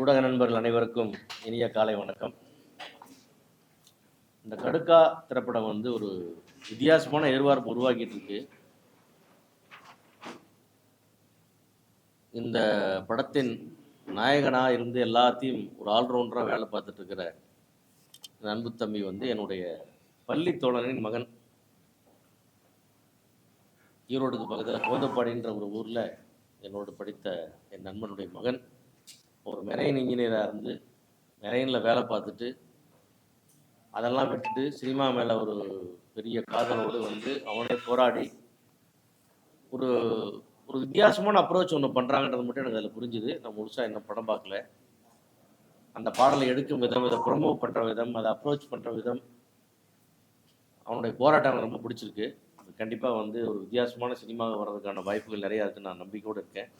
ஊடக நண்பர்கள் அனைவருக்கும் இனிய காலை வணக்கம். இந்த கடுக்கா திரைப்படம் வந்து ஒரு வித்தியாசமான எதிர்பார்ப்பு உருவாக்கிட்டு இருக்கு இந்த படத்தின் நாயகனாக இருந்து எல்லாத்தையும் ஒரு ஆல்ரவுண்டராக வேலை பார்த்துட்டு இருக்கிற அன்பு தம்பி வந்து என்னுடைய பள்ளி தோழனின் மகன். ஈரோடுக்கு பக்கத்தில் கோதப்பாடின்ற ஒரு ஊரில் என்னோடு படித்த என் நண்பனுடைய மகன். ஒரு மெரைன் இன்ஜினியராக இருந்து மெரைனில் வேலை பார்த்துட்டு அதெல்லாம் விட்டுட்டு சினிமா மேலே ஒரு பெரிய காதலோடு வந்து அவனே போராடி ஒரு ஒரு வித்தியாசமான அப்ரோச் ஒன்று பண்ணுறாங்கன்றது மட்டும் எனக்கு அதில் புரிஞ்சுது. நான் முழுசாக இன்னும் படம் பார்க்கல. அந்த பாடலை எடுக்கும் விதம் இதை ப்ரொமோட் பண்ணுற விதம் அதை அப்ரோச் பண்ணுற விதம் அவனுடைய போராட்டம் எனக்கு ரொம்ப பிடிச்சிருக்கு. கண்டிப்பாக வந்து ஒரு வித்தியாசமான சினிமாவை வர்றதுக்கான வாய்ப்புகள் நிறையா இருக்குன்னு நான் நம்பிக்கையோடு இருக்கேன்.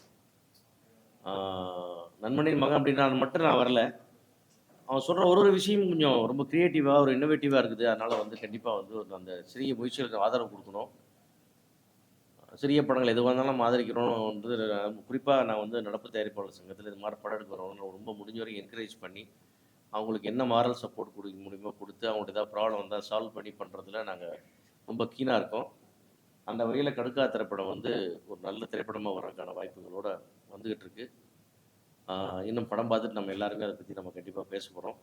நண்பனின் மகன் அப்படின்னா மட்டும் நான் வரல. அவன் சொல்கிற ஒரு ஒரு விஷயம் கொஞ்சம் ரொம்ப க்ரியேட்டிவாக ஒரு இன்னோவேட்டிவாக இருக்குது. அதனால் வந்து கண்டிப்பாக வந்து ஒரு அந்த சிறிய முயற்சிகளுக்கு ஆதரவு கொடுக்கணும். சிறிய படங்கள் எதுவாக இருந்தாலும் நம்ம ஆதரிக்கிறோம் வந்து குறிப்பாக நான் வந்து நடப்பு தயாரிப்பாளர் சங்கத்தில் இது மாதிரி படம் எடுக்க ரொம்ப முடிஞ்ச வரைக்கும் என்கரேஜ் பண்ணி அவங்களுக்கு என்ன மாரல் சப்போர்ட் கொடுக்க முடியுமோ கொடுத்து அவங்கள்ட்ட ஏதாவது ப்ராப்ளம் வந்தால் சால்வ் பண்ணி பண்ணுறதுல நாங்கள் ரொம்ப கீனாக இருக்கோம். அந்த வகையில் கடுக்கா திரைப்படம் வந்து ஒரு நல்ல திரைப்படமாக வரக்கான வாய்ப்புகளோட வந்துக்கிட்டு இருக்கு இன்னும் படம் பார்த்துட்டு நம்ம எல்லாருமே அதை பற்றி நம்ம கண்டிப்பாக பேச போகிறோம்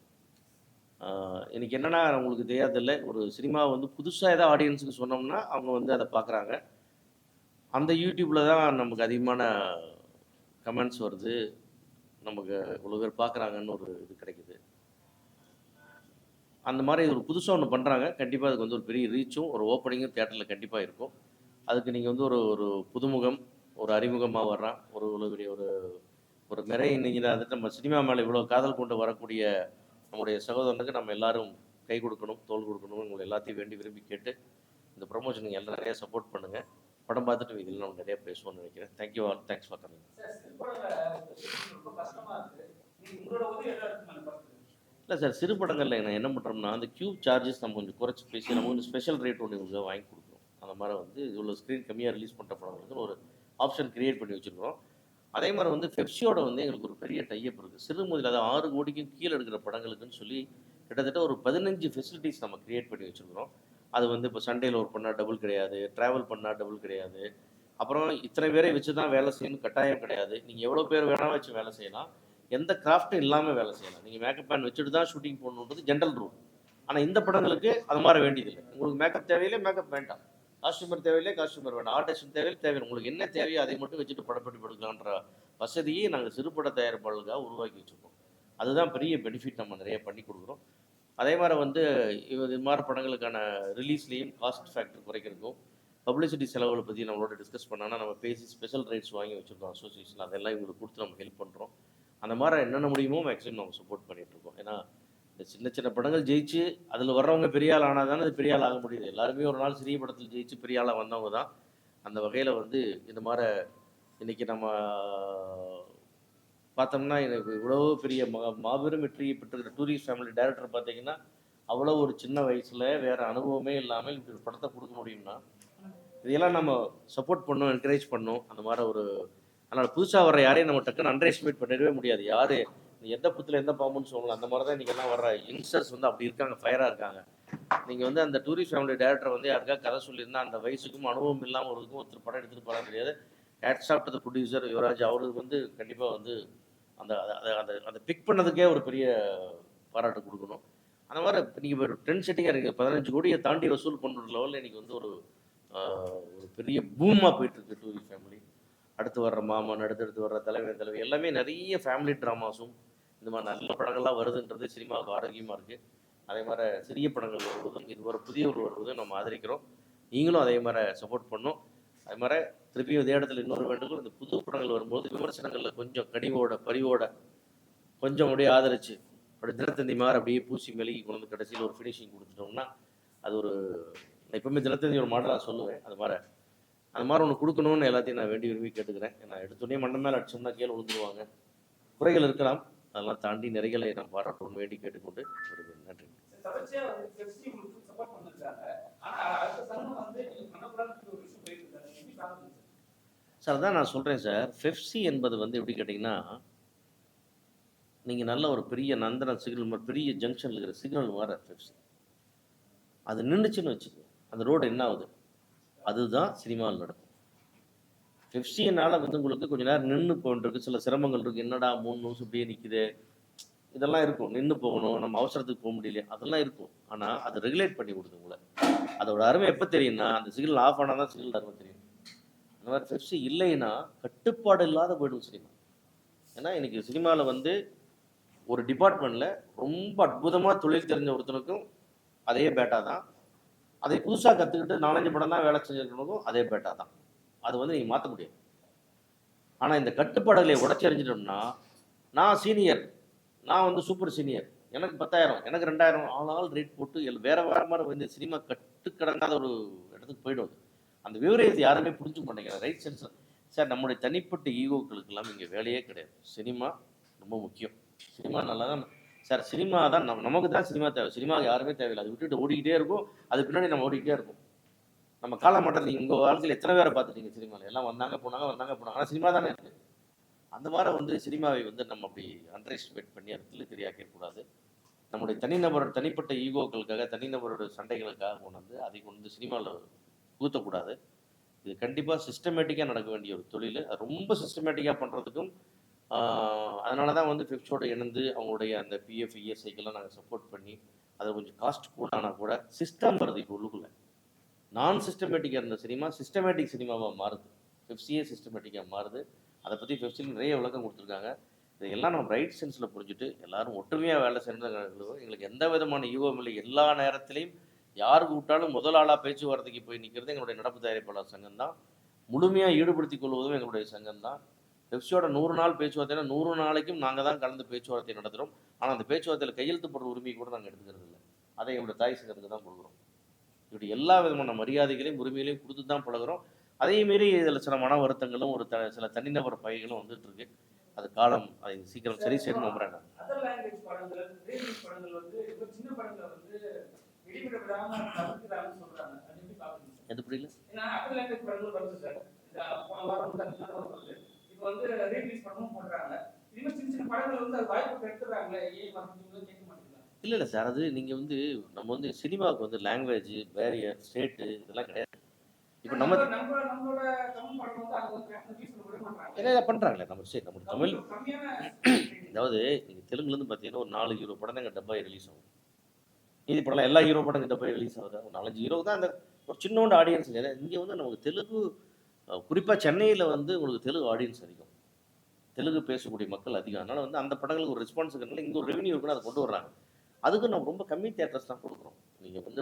எனக்கு என்னென்னா உங்களுக்கு தெரியாதில்ல ஒரு சினிமா வந்து புதுசாக ஏதாவது ஆடியன்ஸுக்கு சொன்னோம்னா அவங்க வந்து அதை பார்க்குறாங்க. அந்த யூடியூப்பில் தான் நமக்கு அதிகமான கமெண்ட்ஸ் வருது. நமக்கு இவ்வளோ பேர் பார்க்குறாங்கன்னு ஒரு இது கிடைக்குது. அந்த மாதிரி ஒரு புதுசாக ஒன்று பண்ணுறாங்க கண்டிப்பாக அதுக்கு வந்து ஒரு பெரிய ரீச்சும் ஒரு ஓப்பனிங்கும் தேட்டரில் கண்டிப்பாக இருக்கும். அதுக்கு நீங்கள் வந்து ஒரு ஒரு புதுமுகம் ஒரு அறிமுகமாக வர்றான். ஒரு பெரிய ஒரு ஒரு மெரை இன்ஜினியர் வந்துட்டு நம்ம சினிமா மேலே இவ்வளோ காதல் கொண்டு வரக்கூடிய நம்முடைய சகோதரனுக்கு நம்ம எல்லாரும் கை கொடுக்கணும் தோல் கொடுக்கணும். உங்களை எல்லாத்தையும் வேண்டி விரும்பி கேட்டு இந்த ப்ரொமோஷன் நீங்கள் எல்லாம் நிறைய சப்போர்ட் பண்ணுங்கள் படம் பார்த்துட்டு இதில் நம்ம நிறைய பேசுவோம்னு நினைக்கிறேன். Thank you all thanks for coming இல்லை சார் சிறு படங்களில் நான் என்ன பண்ணுறோம்னா அந்த கியூப் சார்ஜஸ் நம்ம கொஞ்சம் குறைச்சி பேசி நம்ம கொஞ்சம் ஸ்பெஷல் ரேட் ஒன்று உங்களுக்கு வாங்கி கொடுக்குறோம் அந்த மாதிரி வந்து இவ்வளோ ஸ்க்ரீன் கம்மியாக ரிலீஸ் பண்ணுற படங்களுக்கு ஒரு ஆப்ஷன் கிரியேட் பண்ணி வச்சுருக்கோம் அதே மாதிரி வந்து பெப்சியோட வந்து எங்களுக்கு ஒரு பெரிய டைப் இருக்குது சிறு முதல் அதாவது ஆறு கோடிக்கும் கீழே எடுக்கிற படங்களுக்குன்னு சொல்லி கிட்டத்தட்ட ஒரு பதினஞ்சு ஃபெசிலிட்டிஸ் நம்ம கிரியேட் பண்ணி வச்சுருக்கிறோம். அது வந்து இப்போ சண்டேயில் ஒர்க் பண்ணால் டபுள் கிடையாது ட்ராவல் பண்ணால் டபுள் கிடையாது. அப்புறம் இத்தனை பேரை வச்சு தான் வேலை செய்யணும் கட்டாயம் கிடையாது. நீங்கள் எவ்வளோ பேர் வேணாலும் வச்சு வேலை செய்யலாம். எந்த கிராஃப்ட்டும் இல்லாமல் வேலை செய்யலாம். நீங்கள் மேக்கப் பேன் வச்சுட்டு தான் ஷூட்டிங் போடணுன்றது ஜென்ரல் ரூல் ஆனால் இந்த படங்களுக்கு அது மாதிரி வேண்டியதில்லை. உங்களுக்கு மேக்கப் தேவையில்லை மேக்கப் வேண்டாம். காஸ்டியூமர் தேவையில்லை காஸ்டியூமர் வேண்டாம். ஆர்டிஸ்ட் தேவையில் தேவையில்லை. உங்களுக்கு என்ன தேவையோ அதை மட்டும் வச்சுட்டு படப்படி படுக்கலான்ற வசதியை நாங்கள் சிறுபட தயாரிப்பாளர்களுக்காக உருவாக்கி வச்சுருக்கோம். அதுதான் பெரிய பெனிஃபிட் நம்ம நிறைய பண்ணி கொடுக்குறோம். அதே மாதிரி வந்து இது மாதிரி படங்களுக்கான ரிலீஸ்லேயும் காஸ்ட் ஃபேக்டர் குறைக்கிறதுக்கும் பப்ளிசிட்டி செலவுகளை பற்றி நம்மளோட டிஸ்கஸ் பண்ணோன்னா நம்ம பேசி ஸ்பெஷல் ரைட்ஸ் வாங்கி வச்சுருக்கோம் அசோசியேஷன் அதெல்லாம் இவங்களுக்கு கொடுத்து நம்ம ஹெல்ப் பண்ணுறோம் அந்த மாதிரி என்னென்ன முடியுமோ மேக்ஸிமம் நம்ம சப்போர்ட் பண்ணிகிட்ருக்கோம் இருக்கோம். ஏன்னா இந்த சின்ன சின்ன படங்கள் ஜெயிச்சு அதில் வர்றவங்க பெரிய ஆள் ஆனால் தானே அது பெரிய ஆள் ஆக முடியுது. எல்லாருமே ஒரு நாள் சிறிய படத்தில் ஜெயிச்சு பெரிய ஆளாக வந்தவங்க தான் அந்த வகையில் வந்து இந்த மாதிரி இன்னைக்கு நம்ம பார்த்தோம்னா எனக்கு இவ்வளோ பெரிய மா மாபெரும் வெற்றியை பெற்றிருக்கிற டூரிஸ்ட் ஃபேமிலி டைரக்டர் பார்த்தீங்கன்னா அவ்வளோ ஒரு சின்ன வயசில் வேறு அனுபவமே இல்லாமல் இப்படி ஒரு படத்தை கொடுக்க முடியும்னா இதையெல்லாம் நம்ம சப்போர்ட் பண்ணும் என்கரேஜ் பண்ணும் அந்த மாதிரி ஒரு அதனால் புதுசாக வர யாரையும் நம்ம டக்குன்னு அண்டர் எஸ்டிமேட் பண்ணிடவே முடியாது. யார் எந்த புத்தில் எந்த பாம்புன்னு சொல்லலாம் அந்த மாதிரி தான் இன்றைக்கி எல்லாம் வர்ற யங்ஸ்டர்ஸ் வந்து அப்படி இருக்காங்க ஃபயராக இருக்காங்க. நீங்கள் வந்து அந்த டூரிஸ்ட் ஃபேமிலி டேரக்டர் வந்து யாருக்கா கதை சொல்லியிருந்தா அந்த வயசுக்கும் அனுபவம் இல்லாமல் ஒருக்கும் ஒருத்தர் படம் எடுத்துகிட்டு போகலாம் தெரியாது. Hats off the producer Yuvraj அவருக்கு வந்து கண்டிப்பாக வந்து அந்த அந்த- அந்த பிக் பண்ணதுக்கே ஒரு பெரிய பாராட்டு கொடுக்கணும். அந்த மாதிரி நீங்கள் ஒரு ட்ரெண்ட் செட்டிங்காக இருக்குது பதினஞ்சு கோடியை தாண்டி வசூல் பண்ணுற லெவலில் இன்றைக்கி வந்து ஒரு ஒரு பெரிய பூமாக போயிட்டுருக்கு டூரிஸ்ட் ஃபேமிலி அடுத்து வர்ற மாமன் அடுத்தடுத்து வர்ற தலைவர் தலைவி எல்லாமே நிறைய ஃபேமிலி ட்ராமாஸும் இந்த மாதிரி நல்ல படங்கள்லாம் வருதுன்றது சினிமாவுக்கு ஆரோக்கியமாக இருக்குது அதே மாதிரி சிறிய படங்கள் வருவதும் இது ஒரு புதிய ஒரு வருவதும் நம்ம ஆதரிக்கிறோம். நீங்களும் அதே மாதிரி சப்போர்ட் பண்ணும். அதே மாதிரி திருப்பியும் இதே இடத்துல இன்னொரு வேண்டுகோள் இந்த புது படங்கள் வரும்போது விமர்சனங்களில் கொஞ்சம் கனிவோட பரிவோட கொஞ்சம் அப்படியே ஆதரிச்சு அப்படி தினத்தந்தி மாதிரி அப்படியே பூசி மெழுகி கொண்டு வந்து கடைசியில் ஒரு ஃபினிஷிங் கொடுத்துட்டோம்னா அது ஒரு நான் எப்பவுமே தினத்தந்தி ஒரு மாடலாக சொல்லுவேன் அது மாதிரி. அது மாதிரி ஒன்று கொடுக்கணும்னு எல்லாத்தையும் நான் வேண்டி விரும்பி கேட்டுக்கிறேன். நான் எடுத்தோடனே மண்ண மேலே அடிச்சோம்னா கீழே விழுந்துருவாங்க. குறைகள் இருக்கலாம். அதெல்லாம் தாண்டி நிறைகளை நான் பாராட்டணும்னு வேண்டி கேட்டுக்கொண்டு விடுகிறேன் நன்றி. சார், அதான் நான் சொல்கிறேன் சார். ஃபெஃப்சி என்பது வந்து எப்படி கேட்டிங்கன்னா நீங்கள் நல்ல ஒரு பெரிய நந்தன சிக்னல் மாதிரி பெரிய ஜங்ஷனில் இருக்கிற சிக்னல் மாதிரி பெப்சி அது நின்றுச்சுன்னு வச்சுக்கோங்க. அந்த ரோடு என்ன ஆகுது? அதுதான் சினிமாவில் நடக்கும். பெப்சியினால் வந்து உங்களுக்கு கொஞ்ச நேரம் நின்று போன்றிருக்கு சில சிரமங்கள் இருக்குது என்னடா மூணு நிமிஷம் இப்படியே நிற்குது இதெல்லாம் இருக்கும். நின்று போகணும். நம்ம அவசரத்துக்கு போக முடியல அதெல்லாம் இருக்கும். ஆனால் அது ரெகுலேட் பண்ணி கொடுத்து உங்களை. அதோட அருமை எப்போ தெரியும்னா அந்த சிக்னல் ஆஃப் ஆனால் தான் சிக்னல் அருமை தெரியும். அந்த மாதிரி பெப்சி இல்லைன்னா கட்டுப்பாடு இல்லாத போய்டும் சினிமா. ஏன்னா இன்னைக்கு சினிமாவில் வந்து ஒரு டிபார்ட்மெண்ட்டில் ரொம்ப அற்புதமாக தொழில் தெரிஞ்ச ஒருத்தனுக்கும் அதே பேட்டா தான். அதை புதுசாக கற்றுக்கிட்டு நாலஞ்சு படம் தான் வேலை செஞ்சிருக்கணுக்கும் அதே பேட்டா தான். அது வந்து நீங்கள் மாற்ற முடியாது. ஆனால் இந்த கட்டுப்பாடுகளை உடச்சரிஞ்சிட்டோம்னா நான் சீனியர் நான் வந்து சூப்பர் சீனியர் எனக்கு பத்தாயிரம் எனக்கு ரெண்டாயிரம் ஆளால் ரேட் போட்டு எல் வேற வேற மாதிரி வந்து சினிமா கட்டுக்கடங்காத ஒரு இடத்துக்கு போயிடுவது அந்த விவரத்தை யாருமே புரிஞ்சுக்க மாட்டேங்கிறாங்க. ரைட் சென்ஸ் சார் நம்முடைய தனிப்பட்ட ஈகோக்களுக்கெல்லாம் இங்கே வேலையே கிடையாது. சினிமா ரொம்ப முக்கியம். சினிமா நல்லா தான் சார் சினிமா தான் நமக்கு தான் சினிமா தேவை. சினிமா யாருமே தேவையில்லை. அது விட்டுட்டு ஓடிக்கிட்டே இருக்கும். அது பின்னாடி நம்ம ஓடிக்கிட்டே இருக்கும் நம்ம காலமட்டத்தில் நீங்கள் உங்கள் வாழ்க்கையில் எத்தனை பேரை பார்த்துட்டீங்க சினிமாவில் எல்லாம் வந்தாங்க போனாங்க வந்தாங்க போனாங்க. ஆனால் சினிமா தானே இருக்குது அந்த மாதிரி வந்து சினிமாவை வந்து நம்ம அப்படி அண்டர் எஸ்டிமேட் பண்ணி இடத்துல தெரியாக்கக்கூடாது நம்முடைய தனிநபரோட தனிப்பட்ட ஈகோக்களுக்காக தனிநபரோட சண்டைகளுக்காக கொண்டு வந்து அதை கொண்டு வந்து சினிமாவில் ஊற்றக்கூடாது இது கண்டிப்பாக சிஸ்டமேட்டிக்காக நடக்க வேண்டிய ஒரு தொழில். அது ரொம்ப சிஸ்டமேட்டிக்காக பண்ணுறதுக்கும் அதனால தான் வந்து ஃபிப்ஸோட இணைந்து அவங்களுடைய அந்த பிஎஃப் இஎஸ்ஐக்கெல்லாம் நாங்கள் சப்போர்ட் பண்ணி அதை கொஞ்சம் காஸ்ட் கூட ஆனால் கூட சிஸ்டம் வருது இப்போ உள்ளுக்குள்ளே. நான் சிஸ்டமேட்டிக்காக இருந்த சினிமா சிஸ்டமேட்டிக் சினிமாவாக மாறுது. ஃபிப்ஸியே சிஸ்டமேட்டிக்காக மாறுது. அதை பற்றி ஃபிப்ஸில் நிறைய விளக்கம் கொடுத்துருக்காங்க. இதெல்லாம் நம்ம ரைட் சென்ஸில் புரிஞ்சுட்டு எல்லாரும் ஒற்றுமையாக வேலை செஞ்சவங்களும் எங்களுக்கு எந்த விதமான ஈகோவும் இல்லை. எல்லா நேரத்திலையும் யார் கூப்பிட்டாலும் முதல் ஆளாக பேச்சுவார்த்தைக்கு போய் நிற்கிறது எங்களுடைய நடப்பு தயாரிப்பாளர் சங்கம் தான். முழுமையாக ஈடுபடுத்திக் கொள்வதும் எங்களுடைய சங்கம் தான். பெப்சியோட நூறு நாள் பேச்சுவார்த்தைனா நூறு நாளைக்கும் நாங்கள் தான் கலந்து பேச்சுவார்த்தை நடத்துகிறோம் ஆனால் அந்த பேச்சுவார்த்தையில் கையெழுத்து போடுற உரிமை கூட நாங்கள் எடுத்துக்கிறது இல்லை அதை எங்களுடைய தாய் சங்கத்துக்கு தான் கொடுக்குறோம். இப்படி எல்லா விதமான மரியாதைகளையும் உரிமைகளையும் கொடுத்து தான் பழகுறோம் அதே மாரி இதில் சில மன வருத்தங்களும் ஒரு த சில தனிநபர் பகைகளும் வந்துட்டு இருக்கு. அது காலம் அதை சீக்கிரம் சரி செய்யணும் நம்புறேன் எது புரியல? வந்து இப்போ சின்ன சின்ன படங்கள் அது வாய்ப்பு ஏன் இல்லை இல்லை சார். அது நீங்கள் வந்து நம்ம வந்து சினிமாவுக்கு வந்து லாங்குவேஜ் பேரியர் ஸ்டேட்டு இதெல்லாம் கிடையாது. இப்போ நம்ம என்ன பண்ணுறாங்களே நம்ம சரி நம்ம தமிழ் அதாவது நீங்கள் தெலுங்குலேருந்து பார்த்தீங்கன்னா ஒரு நாலு ஹீரோ படம் எங்கள் டப்பாய் ரிலீஸ் ஆகும். இது படம் எல்லா ஹீரோ படம் டப்பாய் ரிலீஸ் ஆகுது? ஒரு நாலஞ்சு ஹீரோ தான் அந்த ஒரு சின்னோண்டு ஆடியன்ஸ் இங்கே வந்து நமக்கு தெலுங்கு குறிப்பாக சென்னையில் வந்து உங்களுக்கு தெலுங்கு ஆடியன்ஸ் அதிகம். தெலுங்கு பேசக்கூடிய மக்கள் அதிகம். அதனால் வந்து அந்த படங்களுக்கு ஒரு ரெஸ்பான்ஸ் இருக்கிறனால இங்கே ஒரு ரெவன்யூ இருக்குன்னு அதை கொண்டு வர்றாங்க. அதுக்கு நம்ம ரொம்ப கம்மி தேட்டர்ஸ் தான் கொடுக்குறோம். நீங்கள் வந்து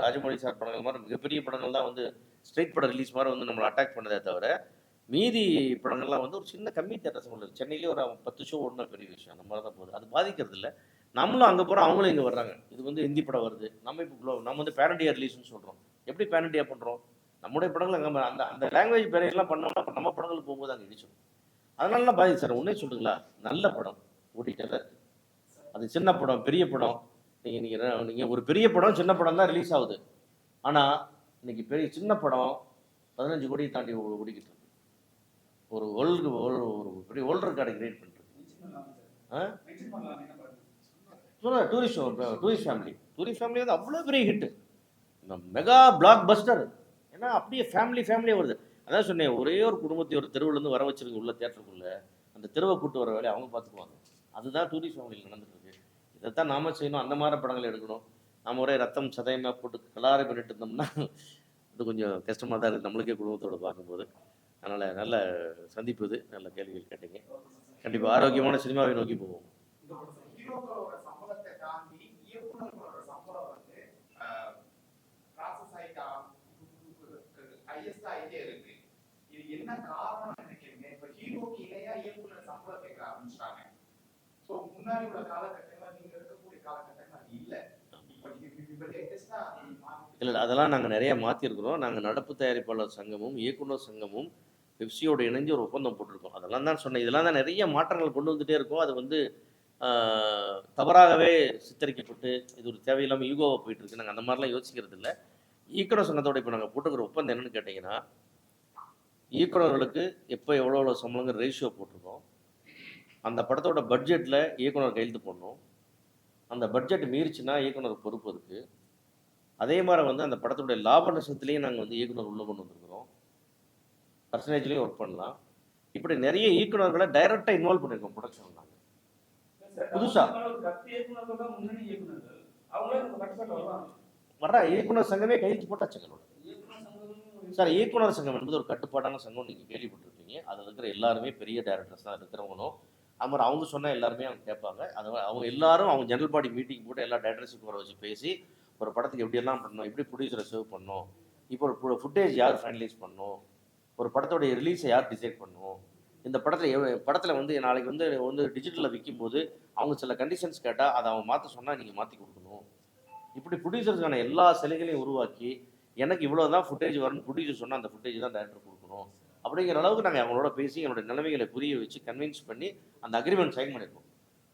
ராஜமௌழி சார் படங்கள் மாதிரி மிகப்பெரிய படங்கள் தான் வந்து ஸ்ட்ரெயிட் படம் ரிலீஸ் மாதிரி வந்து நம்மளை அட்டாக் பண்ணதே தவிர மீதி படங்கள்லாம் வந்து ஒரு சின்ன கம்மி தேட்டர்ஸ் உள்ளது சென்னையிலே ஒரு பத்து ஷோ ஒன்றா பெரிய விஷயம். அந்த மாதிரி தான் போகுது அது பாதிக்கிறது இல்லை. நம்மளும் அங்கே போகிறோம் அவங்களும் இங்கே வர்றாங்க. இது வந்து ஹிந்தி படம் வருது. நம்ம இப்போ நம்ம வந்து பேரண்டியா ரிலீஸ்னு சொல்கிறோம் எப்படி பேரண்டியா பண்ணுறோம் நம்முடைய படங்கள் அங்கே அந்த அந்த லாங்குவேஜ் பேரையெல்லாம் பண்ணோம்னா நம்ம படங்களுக்கு போகும்போது அங்கே இடிச்சிடும் அதனால பாதி சார் உன்னே சொல்லுங்களா நல்ல படம். ஓடிட்டே இருக்குது அது சின்ன படம் பெரிய படம். நீங்கள் நீங்கள் நீங்கள் ஒரு பெரிய படம் சின்ன படம் தான் ரிலீஸ் ஆகுது. ஆனால் இன்னைக்கு பெரிய சின்ன படம் பதினஞ்சு கோடியை தாண்டி ஓடிக்கிட்டு இருக்கு. ஒரு வேர்ல்டு ஒரு பெரிய வேர்ல்டு ரெக்கார்டை கிரியேட் பண்ணுறது ஆ? Mention tourist tourist family tourist family வந்து அவ்வளோ பெரிய ஹிட்டு மெகா பிளாக் பஸ்டர் ஏன்னா அப்படியே ஃபேமிலி ஃபேமிலியே வருது. அதான் சொன்னேன் ஒரே ஒரு குடும்பத்தை ஒரு தெருவுலேருந்து வர வச்சிருக்கு உள்ள தேட்டருக்குள்ளே அந்த தெருவை கூட்டு வர வேலையை அவங்க பார்த்துக்குவாங்க. அதுதான் டூரிஸ்ட் ஃபேமிலியில் நடந்துட்டு இதைத்தான் நாம செய்யணும். அந்த மாதிரி படங்கள் எடுக்கணும். நாம ஒரே ரத்தம் சதயமாக போட்டு கலாரை பண்ணிட்டு இருந்தோம்னா அது கொஞ்சம் கஷ்டமாக தான் இருக்குது நம்மளுக்கே குடும்பத்தோடு பார்க்கும்போது. அதனால் நல்ல சந்திப்பு இது. நல்ல கேள்விகள் கேட்டீங்க. கண்டிப்பாக ஆரோக்கியமான சினிமாவை நோக்கி போவோம். என்ன காரணம் நினைக்கிறீங்க இப்ப ஹீரோக்கு இணையா இயக்குனர் சம்பளம் கேட்க ஆரம்பிச்சிட்டாங்க. முன்னாடி உள்ள காலகட்டங்கள்ல நீங்க இருக்கக்கூடிய காலகட்டங்கள் அது இல்லை இல்லை அதெல்லாம் நாங்கள் நிறைய மாற்றிருக்கிறோம் நாங்கள் நடப்பு தயாரிப்பாளர் சங்கமும் இயக்குனர் சங்கமும் பெப்சியோட இணைஞ்சு ஒரு ஒப்பந்தம் போட்டிருக்கோம். அதெல்லாம் தான் சொன்னேன். இதெல்லாம் தான் நிறைய மாற்றங்கள் கொண்டு வந்துட்டே இருக்கோம். அது வந்து தவறாகவே சித்தரிக்கப்பட்டு இது ஒரு தேவையில்லாமல் ஈகோவாக போயிட்டு இருக்கு நாங்கள் அந்த மாதிரிலாம் யோசிக்கிறது இல்லை. இயக்குனர் சங்கத்தோட இப்போ நாங்கள் போட்டுக்கிற ஒப்பந்தம் என்னன்னு கேட்டிங்கன்னா இயக்குனர்களுக்கு எப்போ எவ்வளோ எவ்வளோ சம்பளங்கிற ரேஷியோ போட்டிருக்கோம். அந்த படத்தோட பட்ஜெட்டில் இயக்குனர் கையெழுத்து போடணும். அந்த பட்ஜெட் மீறிச்சுன்னா இயக்குனர் பொறுப்பு இருக்கு அதே மாதிரி வந்து அந்த படத்தோட லாப நஷ்டத்துலேயும் நாங்கள் வந்து இயக்குனர் உள்ள கொண்டு வந்திருக்கிறோம். பர்சன்டேஜ்லேயும் ஒர்க் பண்ணலாம். இப்படி நிறைய இயக்குனர்களை டைரெக்டாக இன்வால்வ் பண்ணியிருக்கோம் ப்ரொடக்ஷன் நாங்கள் புதுசா? ஒரு பத்து இயக்குனர்கள் தான் முன்னணி இயக்குனர்கள் அவங்களே இந்த கட்டுப்பாட்டு வருவாங்க. வர்ற இயக்குனர் சங்கமே கையெழுத்து போட்டாச்சு எங்களோட. சார் இயக்குனர் சங்கம் என்பது ஒரு கட்டுப்பாடான சங்கம் நீங்கள் கேள்விப்பட்டிருப்பீங்க. அதில் இருக்கிற எல்லாருமே பெரிய டேரக்டர்ஸ் தான் இருக்கிறவங்களும். அது மாதிரி அவங்க சொன்னால் எல்லாருமே அவங்க கேட்பாங்க. அது அவங்க எல்லாரும் அவங்க ஜெனரல் பாடி மீட்டிங் போட்டு எல்லா டேரக்டர்ஸுக்கு வர வச்சு பேசி ஒரு படத்துக்கு எப்படியெல்லாம் பண்ணணும் எப்படி ப்ரொடியூசரை சேவ் பண்ணணும் இப்போ ஒரு ஃபுட்டேஜ் யார் ஃபைனலைஸ் பண்ணணும் ஒரு படத்தோடைய ரிலீஸை யார் டிசைட் பண்ணணும் இந்த படத்தில் படத்தில் வந்து நாளைக்கு வந்து வந்து டிஜிட்டலில் விற்கும்போது அவங்க சில கண்டிஷன்ஸ் கேட்டால் அதை அவங்க மாற்ற சொன்னால் நீங்கள் மாற்றி கொடுக்கணும். இப்படி ப்ரொடியூசர்ஸ்க்கான எல்லா சிலைகளையும் உருவாக்கி எனக்கு இவ்வளோ தான் ஃபுட்டேஜ் வரும்னு ப்ரொடியூசர் சொன்னால் அந்த ஃபுட்டேஜ் தான் டேரக்டர் கொடுக்கணும். அப்படிங்கிற அளவுக்கு நாங்கள் அவங்களோட பேசி எங்களுடைய நிலைமைகளை புரிய வச்சு கன்வின்ஸ் பண்ணி அந்த அக்ரிமெண்ட் சைன் பண்ணியிருக்கோம்.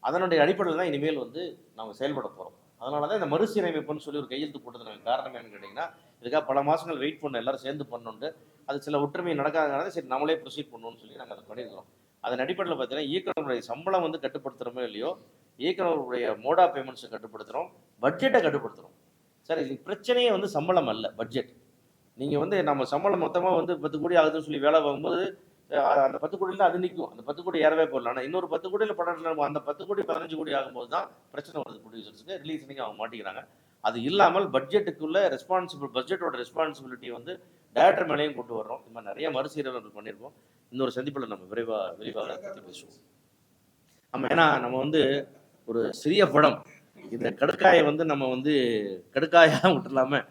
அதனுடைய அடிப்படையில் தான் இனிமேல் வந்து நாங்கள் செயல்பட போகிறோம் அதனால தான் இந்த மறுசீரமைப்புன்னு சொல்லி ஒரு கையெழுத்து போட்டதுக்கு காரணம் என்னன்னு கேட்டிங்கன்னா இதுக்காக பல மாதங்கள் வெயிட் பண்ண எல்லாரும் சேர்ந்து பண்ணணுன்ட்டு அது சில ஒற்றுமை நடக்காதனால சரி நம்மளே ப்ரொசீட் பண்ணணும்னு சொல்லி நாங்கள் அதை பண்ணியிருக்கிறோம். அதன் அடிப்படையில் பார்த்தீங்கன்னா இயக்குநருடைய சம்பளம் வந்து கட்டுப்படுத்துகிறோமோ இல்லையோ இயக்குநருடைய மோடா பேமெண்ட்ஸை கட்டுப்படுத்துகிறோம் பட்ஜெட்டை கட்டுப்படுத்துகிறோம் சார் இது பிரச்சனையே வந்து சம்பளம் அல்ல பட்ஜெட் நீங்கள் வந்து நம்ம சம்பளம் மொத்தமாக வந்து பத்து கோடி ஆகுதுன்னு சொல்லி வேலை வாங்கும்போது அந்த பத்து கோடியில் அது நிற்கும் அந்த பத்து கோடி ஏறவே போடலாம் ஆனால் இன்னொரு பத்து கோடியில் படம் நம்ம அந்த பத்து கோடி பதினஞ்சு கோடி ஆகும்போது தான் பிரச்சனை வருது ப்ரொடியூசர்ஸுக்கு ரிலீஸ் அவங்க மாட்டிக்கிறாங்க. அது இல்லாமல் பட்ஜெட்டுக்குள்ள ரெஸ்பான்சிபிள் பட்ஜெட்டோட ரெஸ்பான்சிபிலிட்டி வந்து டேரக்டர் மேலேயும் கொண்டு வர்றோம். இந்த மாதிரி நிறைய மறுசீரமைப்பு பண்ணியிருக்கோம் இன்னொரு சந்திப்பில் நம்ம விரைவாக விரிவாக பற்றி பேசுவோம். ஆமாம் ஏன்னா நம்ம வந்து ஒரு சிறிய படம். இந்த கடுக்காயை வந்து நம்ம வந்து கடுக்காயாக விட்டுலாமல்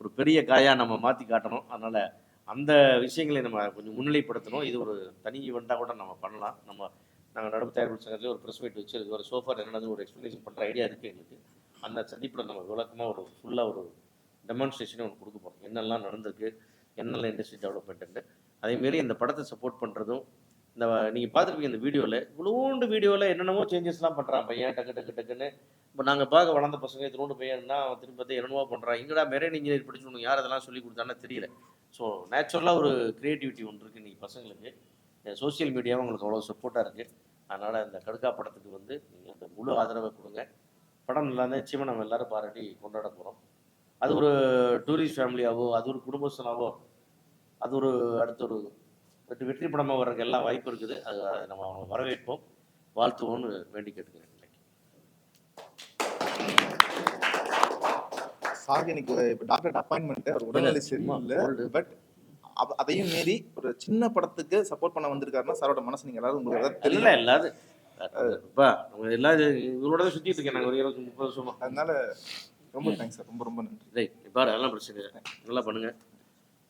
ஒரு பெரிய காயாக நம்ம மாற்றி காட்டணும். அதனால் அந்த விஷயங்களை நம்ம கொஞ்சம் முன்னிலைப்படுத்தணும். இது ஒரு தனி ஈவெண்ட்டாக கூட நம்ம பண்ணலாம். நம்ம நாங்கள் நடப்பு தயாரிப்பு சங்கத்தில் ஒரு ப்ரெஸ் மீட் வச்சு ஒரு சோஃபார் என்னது ஒரு எக்ஸ்ப்ளனேஷன் பண்ணுற ஐடியா இருக்குது எங்களுக்கு. அந்த சந்திப்பில் நம்ம விளக்கமாக ஒரு ஃபுல்லாக ஒரு டெமான்ஸ்ட்ரேஷனே ஒன்று கொடுக்க போகிறோம் என்னெல்லாம் நடந்திருக்கு என்னெல்லாம் இண்டஸ்ட்ரி டெவலப்மெண்ட்டு அதேமாரி இந்த படத்தை சப்போர்ட் பண்ணுறதும் இந்த நீங்கள் பார்த்துருப்பீங்க இந்த வீடியோவில் இவ்வளோண்டு வீடியோவில் என்னென்னமோ சேஞ்சஸ்லாம் பண்ணுறான் பையன் டக்கு டக்கு டக்குன்னு இப்போ நாங்கள் பார்க்க வளர்ந்த பசங்க இத்தினோண்டு பையன்னா அவன் திரும்பி பார்த்து என்னமோ பண்ணுறான் இங்கடா மெரைன் இன்ஜினியர் படிச்சு உனக்கு யார் அதெல்லாம் சொல்லி கொடுத்தான்னு தெரியல. ஸோ நேச்சுரலாக ஒரு க்ரியேட்டிவிட்டி ஒன்று இருக்குது இன்றைக்கி பசங்களுக்கு. சோஷியல் மீடியாவும் உங்களுக்கு அவ்வளோ சப்போர்ட்டாக இருக்குது அதனால் இந்த கடுக்கா படத்துக்கு வந்து நீங்கள் அந்த முழு ஆதரவை கொடுங்க. படம் நல்லா நிச்சயமாக நம்ம எல்லோரும் பாராட்டி கொண்டாட போகிறோம் அது ஒரு டூரிஸ்ட் ஃபேமிலியாவோ அது ஒரு குடும்பஸ்தனாவோ அது ஒரு அடுத்த ஒரு வெற்றி வெற்றி படமாக வர்றதுக்கு எல்லாம் வாய்ப்பு இருக்குது. அது நம்ம அவங்களை வரவேற்போம். வாழ்த்துவோம்னு வேண்டி கேட்டுக்கிறேன். சார் எனக்கு இப்போ டாக்டர் அப்பாயின்மெண்ட் ஒரு உடல்நிலை சரியில்லை. பட் அதையும் மீறி ஒரு சின்ன படத்துக்கு சப்போர்ட் பண்ண வந்திருக்காருன்னா சாரோட மனசு நீங்க எல்லாரும் உங்களுக்கு தெரியல எல்லாரும் இப்போ இவரோட தான் இருக்கேன் நாங்கள் ஒரு இருபத்தி முப்பது வருஷமா. அதனால ரொம்ப தேங்க்ஸ் சார். ரொம்ப ரொம்ப நன்றி. ரைட் அதெல்லாம் பிரச்சனை இல்லை நல்லா பண்ணுங்க.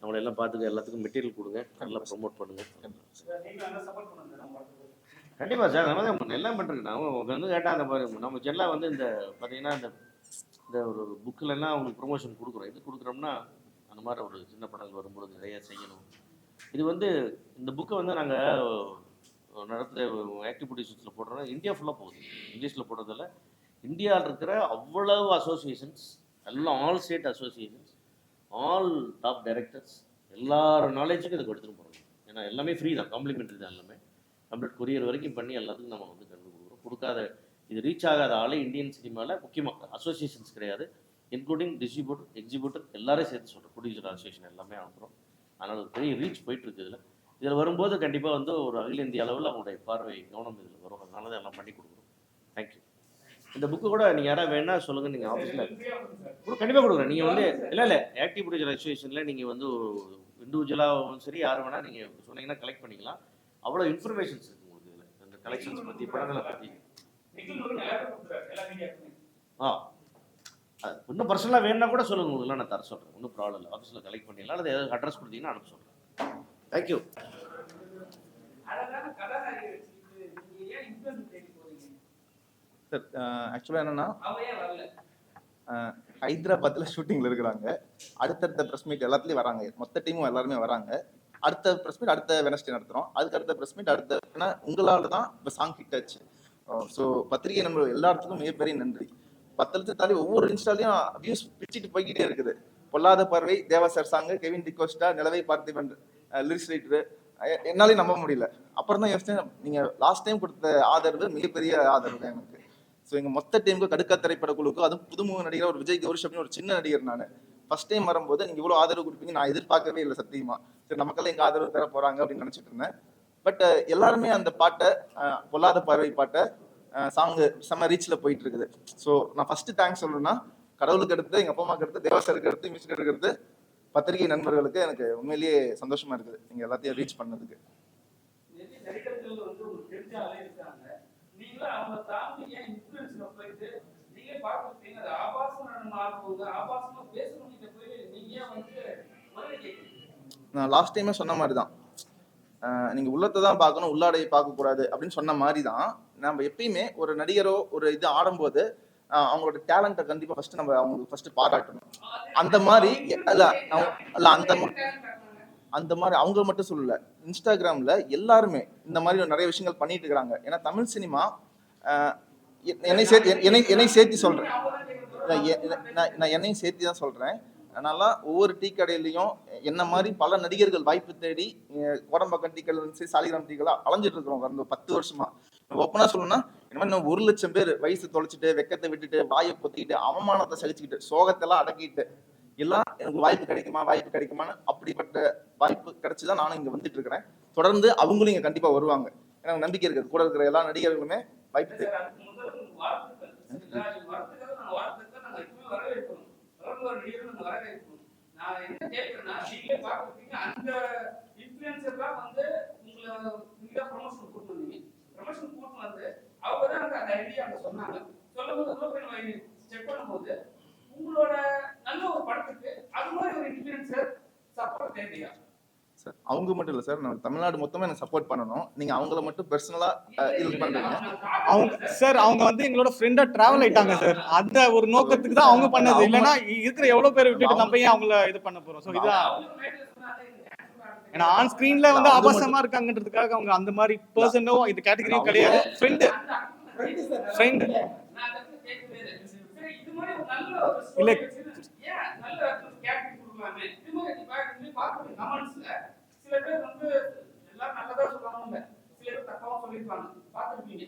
நம்மளை எல்லாம் பார்த்துக்க எல்லாத்துக்கும் மெட்டீரியல் கொடுங்க. நல்லா ப்ரொமோட் பண்ணுங்க. கண்டிப்பாக சார். நம்ம தான் எல்லாம் பண்ணுறேன் நம்ம வந்து கேட்டால் அந்த நம்ம ஜெல்லாம் வந்து இந்த பார்த்தீங்கன்னா இந்த இந்த ஒரு புக்கில்னா அவங்களுக்கு ப்ரொமோஷன் கொடுக்குறோம். இது கொடுக்குறோம்னா அந்த மாதிரி ஒரு சின்ன படங்கள் வரும்பொழுது நிறையா செய்யணும். இது வந்து இந்த புக்கை வந்து நாங்கள் நடத்துகிற ஆக்டிவிட்டிஸில் போடுறோம்னா இந்தியா ஃபுல்லாக போகுது. இங்கிலீஷில் போடுறதில்ல. இந்தியாவில் இருக்கிற அவ்வளவு அசோசியேஷன்ஸ் எல்லாம் all state associations all top directors எல்லாரோட நாலேஜுக்கும் இதுக்கு எடுத்துகிட்டு போகிறோம் ஏன்னா எல்லாமே ஃப்ரீ தான். காம்ப்ளிமெண்ட்ரி தான் எல்லாமே. கம்ப்ளீட் கொரியர் வரைக்கும் பண்ணி எல்லாத்துக்கும் நம்ம வந்து கண்டு கொடுக்குறோம் கொடுக்காத இது ரீச் ஆகாத ஆளே இந்தியன் சினிமாவில் முக்கியமாக அசோசியேஷன்ஸ் கிடையாது. இன்க்ளூடிங் டிஸ்ட்ரிபியூட்டர் எக்ஸிபியூட்டர் எல்லாரையும் சேர்த்து சொல்கிறோம் ப்ரொடியூசர் அசோசியேஷன் எல்லாமே அனுப்புகிறோம் அதனால் ஒரு பெரிய ரீச் போயிட்டு இருக்குது இதில். இதில் வரும்போது கண்டிப்பாக வந்து ஒரு அகில இந்திய அளவில் அவங்களுடைய பார்வை கவனம் இதில் வரும். அதனால தான் எல்லாம் பண்ணி கொடுக்குறோம். தேங்க்யூ இந்த புக்கு கூட நீங்கள் யாராவது வேணால் சொல்லுங்கள் நீங்கள் ஆஃபீஸில் கொடுங்க கண்டிப்பாக கொடுக்குறேன். நீங்கள் வந்து இல்லை இல்லை ஆக்டிவ் ப்ரொடியூசர் அசோசியேஷனில் நீங்கள் வந்து இண்டிவிஜுவலாகவும் சரி யார் வேணால் நீங்கள் சொன்னீங்கன்னா கலெக்ட் பண்ணிக்கலாம். அவ்வளோ இன்ஃபர்மேஷன்ஸ் இருக்குது உங்களுக்கு இதில். இந்த கலெக்ஷன்ஸ் பற்றி படங்களை பற்றி ஆ. அது இன்னும் பர்சனலாக வேணும்னா கூட சொல்லுங்க. உங்களுக்கு நான் தர சொல்கிறேன் ஒன்றும் ப்ராப்ளம் இல்லை. ஆஃபீஸில் கலெக்ட் பண்ணிடலாம். அல்லது ஏதாவது அட்ரஸ் கொடுத்தீங்கன்னா அனுப்ப சொல்கிறேன் தேங்க்யூ சார் ஆக்சுவலாக என்னன்னா ஹைதராபாத்ல ஷூட்டிங்ல இருக்கிறாங்க. அடுத்தடுத்த ப்ரெஸ் மீட் எல்லாத்துலயும் வராங்க. மொத்த டீமும் எல்லாருமே வராங்க. அடுத்த ப்ரெஸ் மீட் அடுத்த வெனஸ்டே நடத்துறோம். அதுக்கு அடுத்த ப்ரெஸ் மீட் அடுத்த ஏன்னா உங்களால தான் இப்போ சாங் ஹிட் ஆச்சு. ஸோ பத்திரிகை நண்பர்கள் எல்லாத்துக்கும் மிகப்பெரிய நன்றி. பத்து லட்சம் தாண்டி ஒவ்வொரு இன்ஸ்டாலையும் வியூஸ் பிச்சுட்டு போய்கிட்டே இருக்குது. பொல்லாத பார்வை தேவா சார் கெவின் டிகோஸ்டா நிலவை பார்த்திபன் லிரிக்ஸ் ரைட்டரு என்னாலையும் நம்ப முடியல. அப்புறம் தான் யோசிச்சேன் நீங்கள் லாஸ்ட் டைம் கொடுத்த ஆதரவு மிகப்பெரிய ஆதரவு தான் எனக்கு. ஸோ எங்கள் மொத்த டீமுக்கு கடுக்கா திரைப்பட குழுக்கு அதுவும் புதுமுக நடிகர் ஒரு விஜய் கௌரி அப்படின்னு ஒரு சின்ன நடிகர் நான். ஃபர்ஸ்ட் டைம் வரும்போது நீங்கள் இவ்வளோ ஆதரவு கொடுப்பீங்க நான் எதிர்பார்க்கவே இல்லை சத்தியமாக சரி நமக்கெல்லாம் எங்கள் ஆதரவு தர போகிறாங்க அப்படின்னு நினச்சிட்டு இருந்தேன். பட் எல்லாருமே அந்த பாட்டை பொல்லாத பார்வை பாட்டை சாங்கு செம்ம ரீச்ல போயிட்டு இருக்குது ஸோ நான் ஃபர்ஸ்ட் தேங்க்ஸ் சொல்லணும்னா கடவுளுக்கு அடுத்து எங்க அப்பா அம்மாக்கு அடுத்து தேவசருக்கு அடுத்து மியூசிக் அடுத்து பத்திரிகை நண்பர்களுக்கு எனக்கு உண்மையிலேயே சந்தோஷமா இருக்குது நீங்க எல்லாத்தையும் ரீச் பண்ணதுக்கு. நீங்களே நான் லாஸ்ட் டைமே சொன்ன மாதிரி தான் நீங்க உள்ளத்தை தான் பார்க்கணும் உள்ளாடையை பார்க்கக்கூடாது அப்படின்னு சொன்ன மாதிரி தான் நம்ம எப்பயுமே ஒரு நடிகரோ ஒரு இது ஆடும்போது அவங்களோட டேலண்ட்டை கண்டிப்பாக ஃபர்ஸ்ட் நம்ம அவங்களுக்கு ஃபர்ஸ்ட் பாராட்டணும். அந்த மாதிரி இல்லை அவ- அந்த அந்த மாதிரி அவங்க மட்டும் சொல்லல. இன்ஸ்டாகிராமில் எல்லாருமே இந்த மாதிரி நிறைய விஷயங்கள் பண்ணிட்டு இருக்கிறாங்க ஏன்னா தமிழ் சினிமா என்னை சேர்த்து என்னை என்னை சேர்த்து சொல்கிறேன் நான் எ- நான் நான் என்னையும் சேர்த்து தான் சொல்கிறேன் அதனால ஒவ்வொரு டீ கடையிலையும் என்ன மாதிரி பல நடிகர்கள் வாய்ப்பு தேடி கோடம்பக்கம் கோடம்பாக்கம் டீ கடையில் சாலிகிராம் டீ கடை அலைஞ்சிட்டு இருக்கிறோம். கடந்த பத்து வருஷமா. ஓப்பனா சொல்லணும்னா இன்னும் ஒரு லட்சம் பேர் வயசு தொலைச்சிட்டு வெக்கத்தை விட்டுட்டு வாயை பொத்திக்கிட்டு அவமானத்தை சகிச்சுக்கிட்டு சோகத்தெல்லாம் அடக்கிட்டு எல்லாம் எனக்கு வாய்ப்பு கிடைக்குமா வாய்ப்பு கிடைக்குமான்னு அப்படிப்பட்ட வாய்ப்பு கிடைச்சுதான் நானும் இங்க வந்துட்டு இருக்கிறேன். தொடர்ந்து அவங்களும் இங்க கண்டிப்பா வருவாங்க. எனக்கு நம்பிக்கை இருக்குது. கூட இருக்கிற எல்லா நடிகர்களுமே வாய்ப்பு தே- சார், வர நான் என்ன கேட்கிறேன்னா, நீங்களே பார்த்திருப்பீங்க, அந்த influencerலாம் வந்து உங்களை நீங்க தான் வந்தீங்க. வந்து, அவங்க தான் அந்த idea அங்க சொன்னாங்க. சொல்லும்போது போய் நம்ம check பண்ணும்போது, உங்களோட நல்ல ஒரு படத்துக்கு அது மாதிரி ஒரு influencer support தேவையா? சார் அவங்க மட்டும் இல்ல சார் நம்ம தமிழ்நாடு மொத்தமா எனக்கு சப்போர்ட் பண்ணணும். நீங்க அவங்கள மட்டும் பர்சனலா இது பண்றீங்க. அவங்க சார் அவங்க வந்து எங்களோட ஃப்ரெண்டா டிராவல் ஆயிட்டாங்க சார் அந்த ஒரு நோக்கத்துக்கு தான் அவங்க பண்ணது. இல்லைன்னா இருக்கிற எவ்வளவு பேரை விட்டுட்டு நம்ம ஏன் அவங்கள இது பண்ண போறோம்? ஸோ இதான் ஏன்னா ஆன் ஸ்கிரீன்ல வந்து அது ஆபாசமா இருக்காங்கன்றதுக்காக அவங்க அந்த மாதிரி பர்சனோ இது கேட்டகரியும் கிடையாது. ஃப்ரெண்டு கேட்கவே இல்லை. சில பேர் வந்து எல்லாம் நல்லதா சொல்லுவாங்க சில பேர் தப்பாவும் சொல்லிருப்பாங்க பார்த்திருப்பீங்க.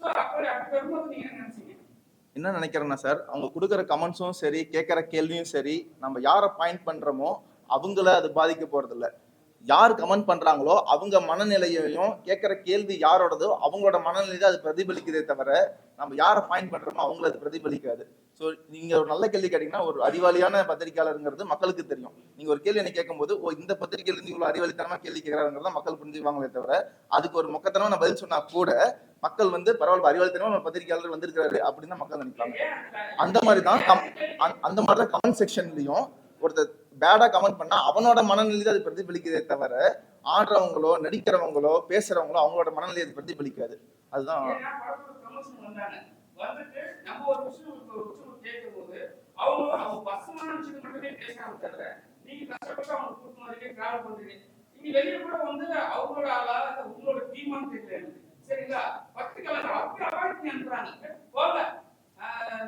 So, அப்படி அப்படி வரும்போது நீங்க என்ன நினைச்சீங்க? என்ன நினைக்கிறேன்னா சார் அவங்க கொடுக்குற கமெண்ட்ஸும் சரி கேட்குற கேள்வியும் சரி நம்ம யாரை பாயிண்ட் பண்ணுறோமோ அவங்கள அது பாதிக்க போகிறதில்ல யார் கமெண்ட் பண்ணுறாங்களோ அவங்க மனநிலையையும் கேட்குற கேள்வி யாரோடதோ அவங்களோட மனநிலை தான் அது பிரதிபலிக்குதே தவிர நம்ம யாரை பாயிண்ட் பண்ணுறோமோ அவங்கள அது பிரதிபலிக்காது. ஸோ நீங்க ஒரு நல்ல கேள்வி கேட்டீங்கன்னா ஒரு அறிவாளியான பத்திரிகையாளருங்கிறது மக்களுக்கு தெரியும். நீங்க ஒரு கேள்வி என்ன கேட்கும்போது ஓ இந்த பத்திரிகையிலேருந்து இவ்வளோ அறிவாளித்தனமாக கேள்வி கேட்கறாங்கிறத மக்கள் புரிஞ்சுக்குவாங்களே தவிர அதுக்கு ஒரு மொக்கத்தனமா நான் பதில் சொன்னா கூட மக்கள் வந்து பரவாயில்ல அறிவாளித்தனமாக நம்ம பத்திரிகையாளர் வந்திருக்கிறாரு அப்படின்னு தான் மக்கள் நினைப்பாங்க. அந்த மாதிரி தான் கம்- அந்த- அந்த மாதிரி தான் கமெண்ட் செக்ஷன்லையும் ஒருத்தர் பேடா கமெண்ட் பண்ணா அவனோட மனநிலை தான் அது பிரதிபலிக்குதே தவிர ஆடுறவங்களோ நடிக்கிறவங்களோ பேசுறவங்களோ அவங்களோட மனநிலையை அது பிரதிபலிக்காது. அதுதான் வந்துட்டு நம்ம ஒரு விஷயம் ஒரு கொஸ்டின் கேட்கும் போது அவங்க அவங்க பசங்களான விஷயத்தை மட்டுமே பேசுறாங்க தவிர நீங்க கஷ்டப்பட்டு அவங்க கூட்டு மாதிரியே டிராவல் பண்றீங்க. நீங்க வெளியே கூட வந்து அவங்களோட ஆளா உங்களோட டீமான்னு தெரியல எனக்கு சரிங்களா? பத்து பத்திரிக்கையாளர் அப்படி அவாய்ட் பண்ணி அனுப்புறாங்க போகல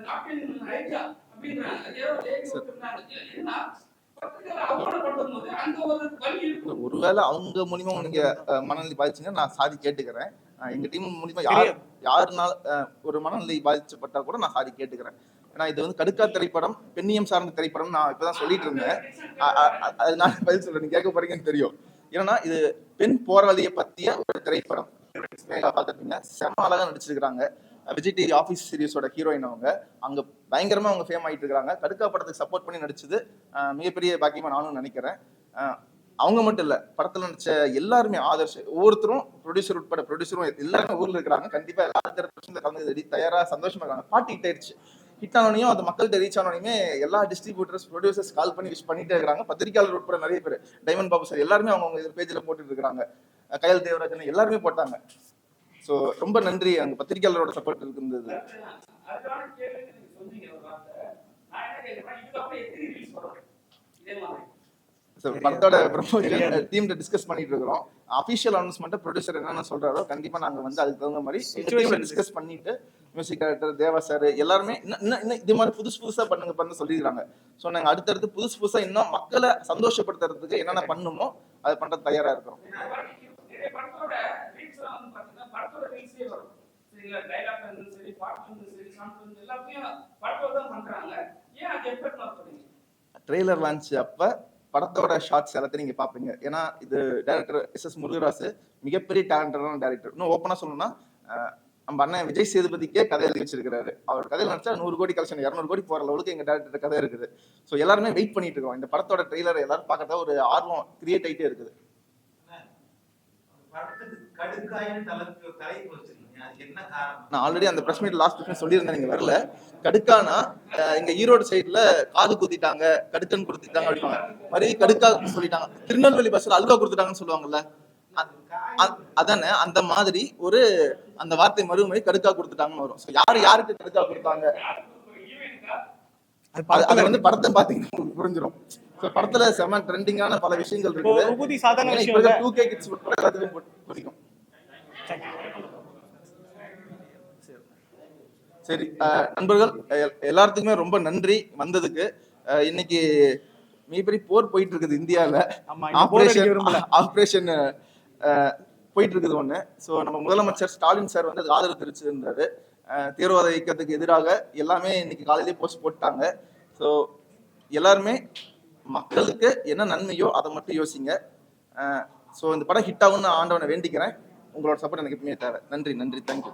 நாட்டின் ஐடியா அப்படின்றாங்க. ஏதோ லேடி ஒருத்தர் ஏன்னா ஒருவேளை அவங்க மூலியமா உனக்கு மனநிலை பாதிச்சீங்கன்னா நான் சாதி கேட்டுக்கிறேன். எங்க டீம் மூலியமா யார் யாருனால ஒரு மனநிலை பாதிச்சப்பட்டா கூட நான் சாரி கேட்டுக்கிறேன். ஏன்னா இது வந்து கடுக்கா திரைப்படம் பெண்ணியம் சார்ந்த திரைப்படம் நான் இப்பதான் சொல்லிட்டு இருந்தேன் அது நான் பதில் சொல்றேன். நீங்க கேட்க போறீங்கன்னு தெரியும். ஏன்னா இது பெண் போராளியை பத்திய ஒரு திரைப்படம். பார்த்துருப்பீங்க. செம்ம அழகா நடிச்சிருக்காங்க விஜய் டிவி ஆஃபீஸ் சீரிஸோட ஹீரோயின் அவங்க. அங்க பயங்கரமா அவங்க ஃபேம் ஆயிட்டு இருக்காங்க. கடுக்கா படத்துக்கு சப்போர்ட் பண்ணி நடிச்சது மிகப்பெரிய பாக்கியமா நானும் நினைக்கிறேன். அவங்க மட்டும் இல்லை படத்தில் நடிச்ச எல்லாருமே ஆதர்ஷ் ஒவ்வொருத்தரும் ப்ரொடியூசர் உட்பட ப்ரொடியூசரும் எல்லாருமே ஊரில் இருக்கிறாங்க. கண்டிப்பாக எல்லா தரப்பு கலந்து ரெடி தயாராக சந்தோஷமாக இருக்காங்க. பாட்டி ஹிட் ஆயிடுச்சு. ஹிட் ஆனோனையும் அது மக்கள்கிட்ட ரீச் ஆனோனையுமே எல்லா டிஸ்ட்ரிபியூட்டர்ஸ் ப்ரொடியூசர்ஸ் கால் பண்ணி விஷ் பண்ணிட்டே இருக்காங்க பத்திரிகையாளர் உட்பட நிறைய பேர். டைமண்ட் பாபு சார் எல்லாருமே அவங்க பேஜில் போட்டுட்டு இருக்காங்க கயல் தேவராஜன் எல்லாருமே போட்டாங்க. ஸோ ரொம்ப நன்றி. அங்க பத்திரிகையாளரோட சப்போர்ட் இருந்தது இதே மாதிரி. படத்தோட ப்ரமோஷன் டீம்ல டிஸ்கஸ் பண்ணிட்டு இருக்கிறோம் அஃபிஷியல் அனௌன்ஸ்மெண்ட் ப்ரொடியூசர் என்னென்ன சொல்றாரோ கண்டிப்பா நாங்க வந்து அதுக்கு தகுந்த மாதிரி டிஸ்கஸ் பண்ணிட்டு மியூசிக் டைரக்டர் தேவா சார் எல்லாருமே இன்னும் இன்னும் இன்னும் இது மாதிரி புதுசு புதுசா பண்ணுங்க பண்ண சொல்லிடுறாங்க ஸோ நாங்க அடுத்தடுத்து புதுசு புதுசா இன்னும் மக்களை சந்தோஷப்படுத்துறதுக்கு என்னென்ன பண்ணுமோ அதை பண்றது தயாரா பண்ணுறீங்க ட்ரெய்லர் லான்ச் அப்ப படத்தோட ஷார்ட்ஸ் எல்லாத்தையும் நீங்க பாப்பீங்க ஏன்னா இது டைரக்டர் எஸ் எஸ் முருகராசு மிகப்பெரிய டேலண்டடான டேரக்டர் இன்னும் ஓப்பனா சொல்லணும்னா நம்ம அண்ணன் விஜய் சேதுபதிக்கே கதை எழுதி வச்சிருக்காரு அவர் கதையில் நினைச்சா நூறு கோடி கலெக்ஷன் இரநூறு கோடி போற அளவுக்கு எங்க டேரக்டர் கதை இருக்குது. ஸோ எல்லாருமே வெயிட் பண்ணிட்டு இருக்கோம். இந்த படத்தோட ட்ரெய்லர் எல்லாரும் பார்க்கறத ஒரு ஆர்வம் கிரியேட் ஆயிட்டே இருக்குது. நான் ஆல்ரெடி அந்த பிரஸ் மீட் லாஸ்ட் பிரஸ் சொல்லியிருந்தேன் நீங்க வரல. கடுக்கானா இங்க ஈரோடு சைடுல காது குத்திட்டாங்க கடுக்கன் கொடுத்துட்டாங்க அப்படிப்பாங்க மாதிரி கடுக்கா சொல்லிட்டாங்க. திருநெல்வேலி பஸ்ல அல்வா கொடுத்துட்டாங்கன்னு சொல்லுவாங்கல்ல. அதானே அந்த மாதிரி ஒரு அந்த வார்த்தை மறுமொழி கடுக்கா கொடுத்துட்டாங்கன்னு வரும். ஸோ யாரு யாருக்கு கடுக்கா கொடுத்தாங்க? அது வந்து படத்தை பாத்தீங்கன்னா புரிஞ்சிடும் ஸோ படத்துல செம ட்ரெண்டிங்கான பல விஷயங்கள் விபூதி சாதாரண விஷயம் டூ கே கிட்ஸ் பிடிக்கும். சரி நண்பர்கள் எல்லாத்துக்குமே ரொம்ப நன்றி வந்ததுக்கு. இன்னைக்கு மிகப்பெரிய போர் போயிட்டு இருக்குது இந்தியால. ஆமா இந்த போர் அடிக்க ஆபரேஷன் ஆபரேஷன் போயிட்டு இருக்குது ஒண்ணு. ஸோ நம்ம முதலமைச்சர் ஸ்டாலின் சார் வந்து ஆதரவு தெரிவிச்சிருந்தாரு. தீவிரவாத இயக்கத்துக்கு எதிராக எல்லாமே இன்னைக்கு காலையிலேயே போஸ்ட் போட்டாங்க. ஸோ எல்லாருமே மக்களுக்கு என்ன நன்மையோ அதை மட்டும் யோசிங்க. ஸோ இந்த படம் ஹிட் ஆகும்னு ஆண்டவனை வேண்டிக்கிறேன். உங்களோட சப்போர்ட் எனக்கு எப்பவுமே தேவை. நன்றி நன்றி. தேங்க்யூ